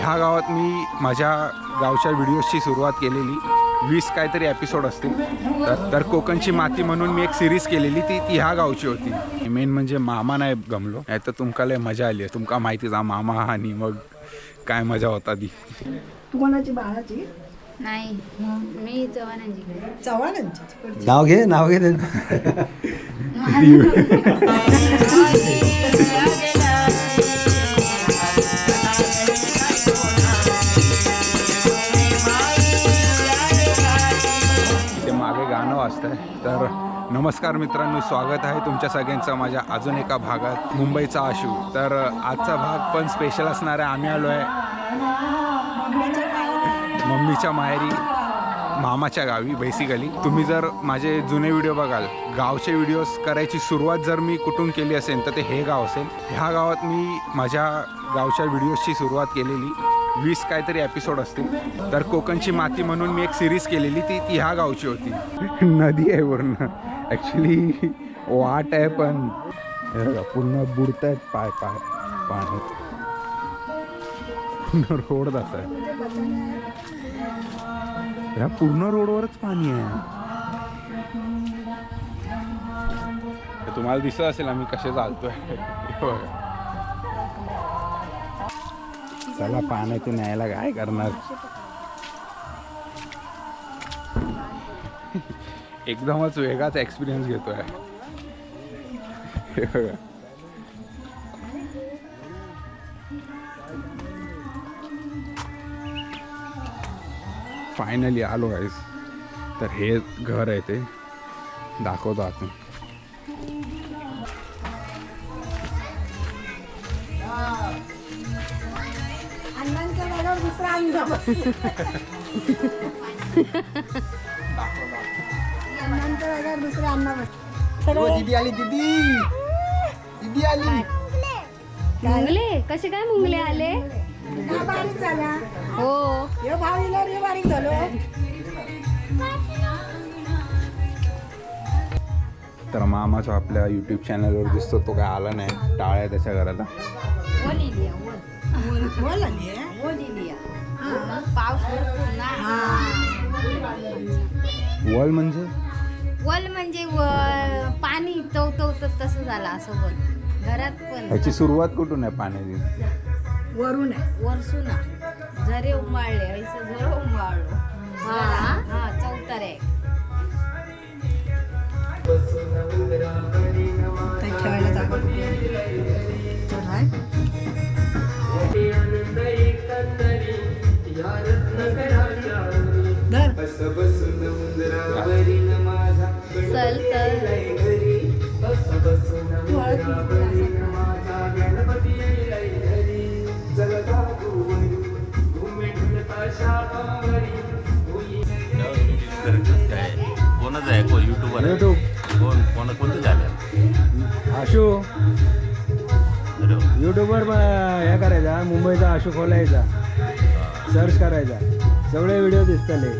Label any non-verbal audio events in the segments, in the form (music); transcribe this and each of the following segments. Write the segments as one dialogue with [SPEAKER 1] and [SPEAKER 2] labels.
[SPEAKER 1] ह्या गावात मी माझ्या गावच्या व्हिडिओजची सुरुवात केलेली. वीस काहीतरी एपिसोड असतील. तर तर कोकणची माती म्हणून मी एक सिरीज केलेली. ती ती ह्या गावची होती. मेन म्हणजे मामा नाही गमलो. नाही तर तुमका लय मजा आली. आहे तुमका माहितीच हा मामा आणि मग काय मजा होता ती.
[SPEAKER 2] तू कोणाची? बाळाची?
[SPEAKER 3] नाही. मी चव्हाणांची
[SPEAKER 2] चव्हाणांची.
[SPEAKER 4] नाव घे नाव घे (laughs) (laughs)
[SPEAKER 1] नमस्कार मित्रांनो स्वागत आहे तुमच्या सगळ्यांचं माझ्या अजून एका भागात मुंबईचा आशू. तर आजचा भाग पण स्पेशल असणार आहे. आम्ही आलो आहे मम्मीच्या माहेरी मामाच्या गावी बेसिकली तुम्ही जर माझे जुने व्हिडिओ बघाल गावचे व्हिडिओज करायची सुरुवात जर मी कुठून केली असेल तर ते हे गाव असेल. ह्या गावात मी माझ्या गावच्या व्हिडिओजची सुरुवात केलेली. वीस काहीतरी एपिसोड असतील. तर कोकणची माती म्हणून मी एक सिरीज केलेली ती ती ह्या गावची होती. नदी आहे वरून. ॲक्च्युली (laughs) वाट आहे पण. पूर्ण बुडत आहेत पाय पाय पाण्यात पूर्ण रोड जात आहे. ह्या पूर्ण रोडवरच पाणी आहे. तर तुम्हाला दिसत असेल आम्ही कसे चालतोय. चला पाण्यातून यायला काय करणार? एकदमच वेगळाच एक्सपिरियन्स घेतोय. हे बघा फायनली आलो आहेस तर हे घर आहे ते. दाखवतो
[SPEAKER 2] जागावर दुसरा (laughs) (laughs) दुसरा अण्णा बस
[SPEAKER 4] ओ, दीदी आली दीदी. दीदी आली.
[SPEAKER 3] मुंगले? कसे काय मुंगले आले?
[SPEAKER 2] हा बारीक झाला
[SPEAKER 3] हो.
[SPEAKER 2] हे भावीला रे बारीक झालो.
[SPEAKER 1] तर मामाचा आपल्या यूट्यूब चॅनलवर दिसतो तो काय आला नाही. टाळ्या त्याच्या घराला.
[SPEAKER 2] बोल आली आहे.
[SPEAKER 3] पाऊस भरपूर ना
[SPEAKER 1] वल म्हणजे?
[SPEAKER 3] वल म्हणजे व- पाणी तवतवत तसं झालं असं बोल घरात पण.
[SPEAKER 1] ह्याची सुरुवात कुठून आहे पाण्याची?
[SPEAKER 2] वरून आहे.
[SPEAKER 3] वरसून झरे उमाळले ऐसं झर उमाळलो
[SPEAKER 4] आशू युट्यूबवर हे करायचा मुंबईचा आशू खोलायचा. सर्च करायचा. सगळे व्हिडिओ दिसतले.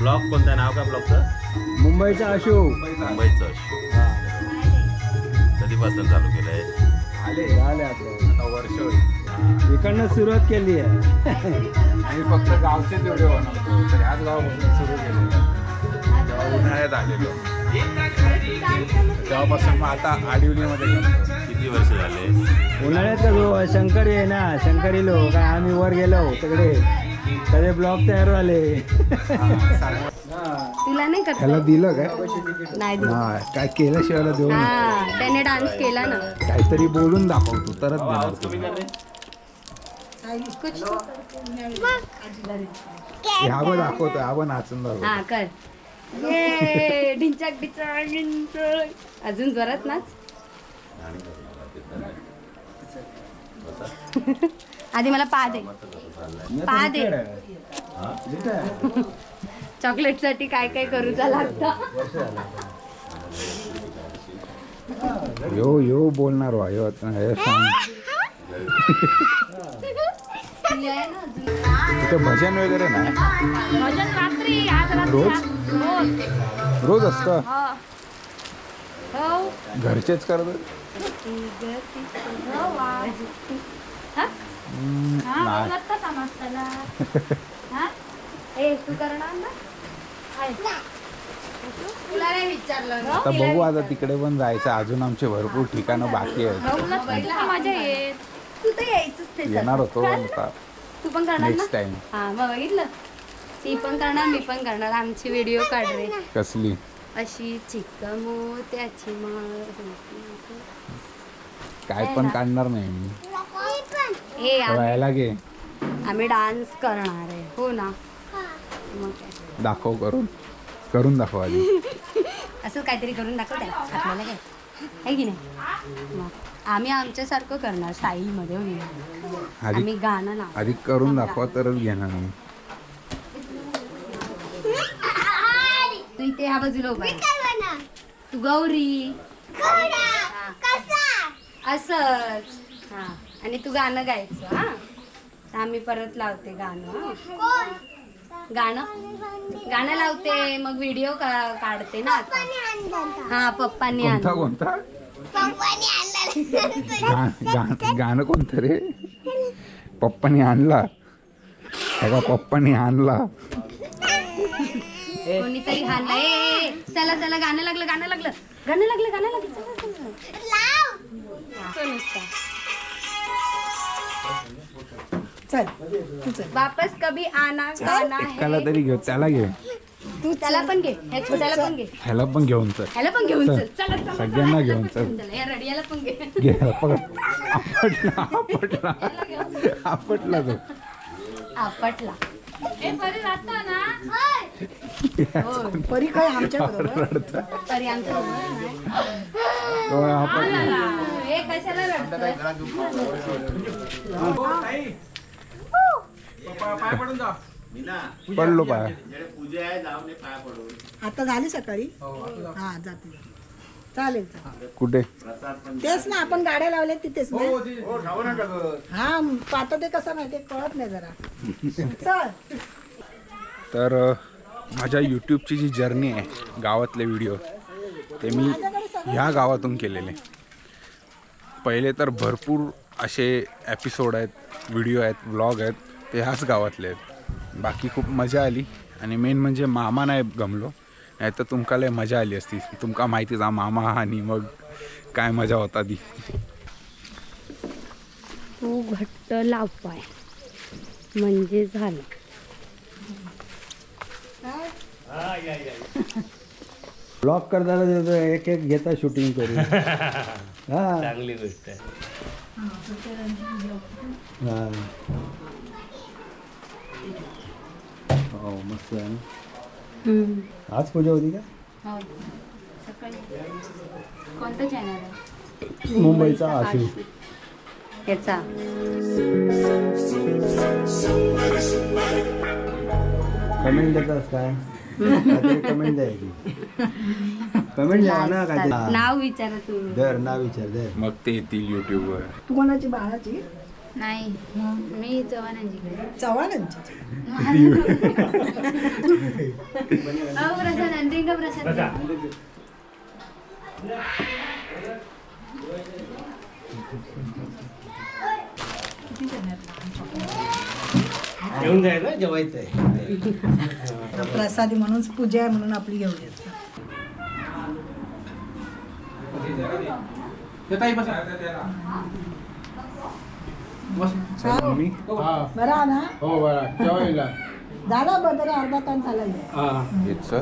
[SPEAKER 5] ब्लॉग कोणतं? नाव काय ब्लॉगचं
[SPEAKER 4] मुंबईचा आशू
[SPEAKER 5] मुंबईचं
[SPEAKER 4] हा.
[SPEAKER 5] कधीपासून चालू केलं आहे
[SPEAKER 1] आले
[SPEAKER 4] झाले आता
[SPEAKER 1] वर्ष
[SPEAKER 4] इकडनं सुरुवात केली आहे.
[SPEAKER 1] आम्ही फक्त गावचेच व्हिडिओ बनवतो. तर ह्याच गावापासून सुरू केलेलं तेव्हा उन्हाळ्यात आलेलो. तेव्हापासून मग आता आडिवलीमध्ये.
[SPEAKER 5] किती वर्ष झाले
[SPEAKER 4] उन्हाळ्यात का जो शंकरी आहे ना शंकरी लो काय आम्ही वर गेलो तिकडे सगळे ब्लॉग तयार झाले
[SPEAKER 3] तुला नाही करत
[SPEAKER 1] ह्याला दिलं काय
[SPEAKER 3] नाही दिलं.
[SPEAKER 1] हा काय केल्याशिवाय देऊ नये.
[SPEAKER 3] हा त्याने डान्स केला ना
[SPEAKER 1] काहीतरी बोलून दाखवतो तरच देणार. ह्या पण दाखवतो ह्या पण नाचून दाखवतो
[SPEAKER 3] हा कर ये ढिंचाक ढिंचाक ढिंचाक. अजून जोरात नाच. आधी मला पा दे. पा दे. चॉकलेटसाठी काय काय करूचा लागतं
[SPEAKER 1] यो यो बोलणार वा यो सांग. (laughs) भजन वगैरे नाही.
[SPEAKER 3] भजन रात्री आज रात्री
[SPEAKER 1] रोज?
[SPEAKER 3] रोज
[SPEAKER 1] रोज असतं?
[SPEAKER 3] हो.
[SPEAKER 1] घरचेच करतात?
[SPEAKER 3] हा?
[SPEAKER 1] हम्म, नाही.
[SPEAKER 3] हा? ए तू करणार ना? आहे. तुला नाही विचारलं. ना
[SPEAKER 1] आता बघू आता तिकडे पण जायचं. अजून आमचे भरपूर ठिकाणं बाकी आहेत.
[SPEAKER 3] मजा येत. तू तर यायचंच ते
[SPEAKER 1] येणार होतो पण आता.
[SPEAKER 3] तू पण करणार ना?
[SPEAKER 1] नेक्स्ट टाइम
[SPEAKER 3] हा मग बघितलं. ती पण करणार मी पण करणार. आमची व्हिडिओ काढ रे
[SPEAKER 1] कसली?
[SPEAKER 3] अशी चिकमो त्याची
[SPEAKER 1] काय पण काढणार नाही मी.
[SPEAKER 3] हे आम्ही-
[SPEAKER 1] व्हायला
[SPEAKER 3] आम्ही डान्स करणार आहे. हो ना? मग काय?
[SPEAKER 1] दाखव करून. करून दाखव आधी. (laughs)
[SPEAKER 3] असं काहीतरी करून दाखवत आहे आपल्याला काय? आहे की नाही? मग आम्ही आमच्यासारखं करणार स्टाईलमध्ये हो की नाही?
[SPEAKER 1] आधी
[SPEAKER 3] आम्ही गाणं लाव
[SPEAKER 1] आधी करून दाखवा तरच घेणार मी.
[SPEAKER 3] तू इथे ह्या बाजूला उभा आहे. तू गौरी. असंच. हा. आणि तू गाणं गायचं हा? तर आम्ही परत लावते गाणं हा. गाणं? गाणं लावते मग व्हिडिओ काढते ना आता. हा पप्पांनी
[SPEAKER 1] कोणता
[SPEAKER 3] आणलं.
[SPEAKER 1] कोणता? गा- गा- गाणं कोणतं रे? पप्पानी आणला. का पप्पानी आणला.
[SPEAKER 3] कोणीतरी हाणला ए, ए ए, चला चला गाणं लागलं गाणं लागलं. गाणं लागलं गाणं लागलं चला, चला, चला. तो नुसता. वापस कभी आना गाना
[SPEAKER 1] एकाला
[SPEAKER 3] है
[SPEAKER 1] तरी घेऊ त्याला घे
[SPEAKER 3] तू त्याला पण घे ह्या छोट्याला पण घे.
[SPEAKER 1] ह्याला पण घेऊन चल.
[SPEAKER 3] ह्याला पण घेऊन
[SPEAKER 1] चल.
[SPEAKER 3] चल. चला चला,
[SPEAKER 1] सगळ्यांना घेऊन
[SPEAKER 3] चला,
[SPEAKER 1] चल.
[SPEAKER 3] चला, या रडियाला पण घे. (laughs)
[SPEAKER 1] घे ह्याला पकड आपटला. आपटला. आपटला तो.
[SPEAKER 3] आपटला.
[SPEAKER 2] परी काय आमच्या बरोबर?
[SPEAKER 3] आमच्या बरोबर हे
[SPEAKER 1] पडलो. पाय.
[SPEAKER 2] आता झाली सकाळी? हा जाते. चालेल चालेल.
[SPEAKER 1] कुठे?
[SPEAKER 2] तेच ना आपण गाड्या लावल्या तिथेच ना. हा पाहता ते कसं नाही ते कळत नाही जरा. चल.
[SPEAKER 1] तर माझ्या यूट्यूबची जी जर्नी आहे गावातले व्हिडिओ ते मी ह्या गावातून केलेले. पहिले तर भरपूर असे एपिसोड आहेत व्हिडिओ आहेत व्लॉग आहेत ते ह्याच गावातले आहेत. बाकी खूप मजा आली. आणि मेन म्हणजे मामा नाही गमलो. नाही तर तुमका लय मजा आली असती. तुमका माहितीच हा मामा आणि मग काय मजा होता ती.
[SPEAKER 3] तू घट्ट लावपाय. म्हणजे झालं.
[SPEAKER 4] ब्लॉग करताना देतो एक एक घेता शूटिंग करून. (laughs) हा.
[SPEAKER 6] चांगली गोष्ट आहे.
[SPEAKER 4] हा. हो मस्त आहे ना? आज पूजा होती का?
[SPEAKER 3] कोणतं चॅनल आहे?
[SPEAKER 4] मुंबईचा आशू
[SPEAKER 3] याचा.
[SPEAKER 4] कमेंट देतास काय? कमेंट द्यायची कमेंट द्या ना काय ते.
[SPEAKER 3] नाव विचारा तुम्ही.
[SPEAKER 4] दर नाव विचार दर.
[SPEAKER 1] मग ते येतील यूट्यूबवर
[SPEAKER 2] तू कोणाची बाळाची?
[SPEAKER 3] नाही मी चव्हाणांजीकडे
[SPEAKER 2] चव्हाणांची?
[SPEAKER 3] अहो प्रसाद आणते का प्रसाद.
[SPEAKER 6] घेऊन जायचं जेवायचं आहे
[SPEAKER 2] प्रसादी म्हणून पूजा आहे म्हणून आपली घेऊयात
[SPEAKER 1] मी
[SPEAKER 2] बरा ना?
[SPEAKER 4] हो बरा.
[SPEAKER 2] झाला बदल अर्धा तास झाला हे.
[SPEAKER 1] येत.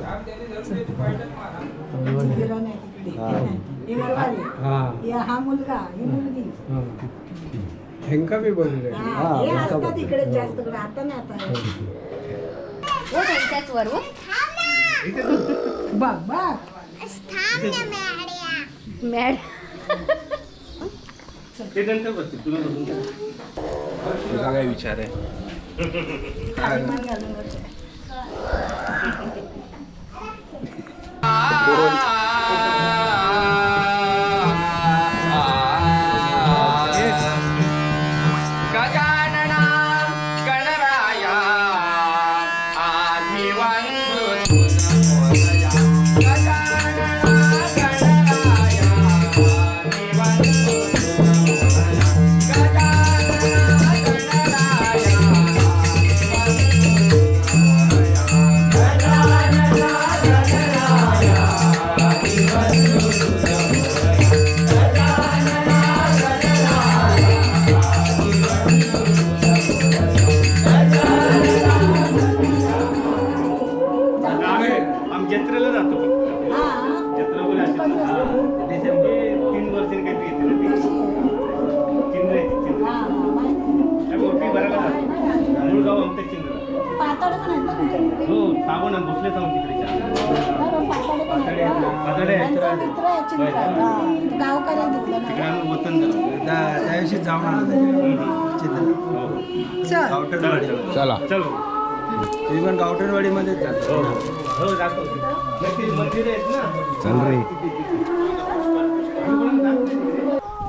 [SPEAKER 2] हे. हे. हा मुलगा ही मुलगी.
[SPEAKER 4] हेंका बी बोलले
[SPEAKER 2] हा, हे असतात इकडे जास्त करून. आता नाही आता.
[SPEAKER 3] हो त्यांच्याच वर.
[SPEAKER 2] बघ बघ.
[SPEAKER 3] मॅड.
[SPEAKER 6] तुला
[SPEAKER 1] काय विचार आहे?
[SPEAKER 4] त्या दिवशी जाऊन आलो तिथे. चित्र
[SPEAKER 2] चल.
[SPEAKER 4] गावठणवाडी
[SPEAKER 1] चला.
[SPEAKER 6] चल.
[SPEAKER 4] तुम्ही पण
[SPEAKER 6] हो. हो मंदिर आहेत ना.
[SPEAKER 1] चल रे.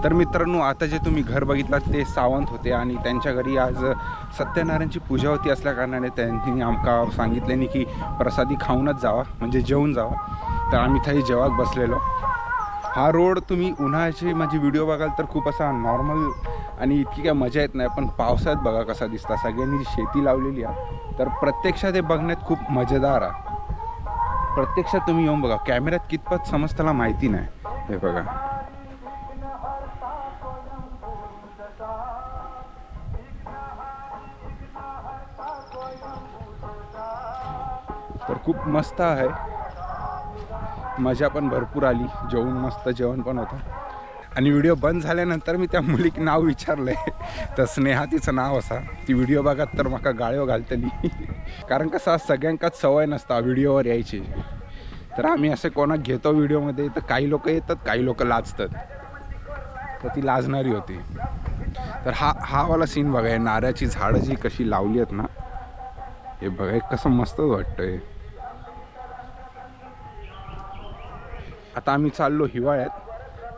[SPEAKER 1] तर मित्रांनो आता जे तुम्ही घर बघितलात ते सावंत होते आणि त्यांच्या घरी आज सत्यनारायणची पूजा होती असल्याकारणाने त्यांनी आमका सांगितल्याने की प्रसादी खाऊनच जावा म्हणजे जेवून जावा. तर आम्ही थाई जेवाक बसलेलो. हा रोड तुम्ही उन्हाळ्याचे माझे व्हिडिओ बघाल तर खूप असा नॉर्मल आणि इतकी काय मजा येत नाही पण पावसाळ्यात बघा कसा दिसता. सगळ्यांनी जी शेती लावलेली आहे तर प्रत्यक्षात हे बघण्यात खूप मजेदार आहे. प्रत्यक्षात तुम्ही येऊन बघा कॅमेऱ्यात कितपत समजताला माहिती नाही. हे बघा. तर खूप मस्त आहे. मजा पण भरपूर आली. जेवण मस्त जेवण पण होतं. आणि व्हिडिओ बंद झाल्यानंतर मी त्या मुलीक नाव विचारलंय. तर स्नेहा तिचं नाव असा. ती व्हिडिओ बघत तर म्हाका गाळ्यो घालतली. कारण कसं सगळ्यांकाच सवय नसता व्हिडिओवर यायची. तर आम्ही असे कोणाक घेतो व्हिडिओमध्ये तर काही लोक येतात काही लोक लाजतात. तर ती लाजणारी होती. तर हा हा वाला सीन बघा नाऱ्याची नारळाची झाडं जी कशी लावली आहेत ना हे बघा कसं मस्तच वाटतंय. आता आम्ही चाललो हिवाळ्यात.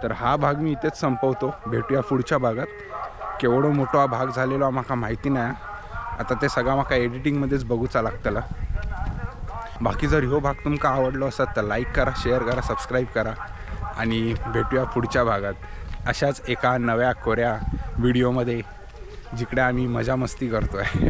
[SPEAKER 1] तर हा भाग मी इथेच संपवतो. भेटूया पुढच्या भागात. केवढं मोठा हा भाग झालेलो म्हाका माहिती नाही. आता ते सगळा माका एडिटिंगमध्येच बघूचा लागतला बाकी जर हो भाग तुमका आवडलो असत तर लाईक करा शेअर करा सबस्क्राईब करा. आणि भेटूया पुढच्या भागात. अशाच एका नव्या कोऱ्या व्हिडिओमध्ये जिकडे आम्ही मजा मस्ती करतो आहे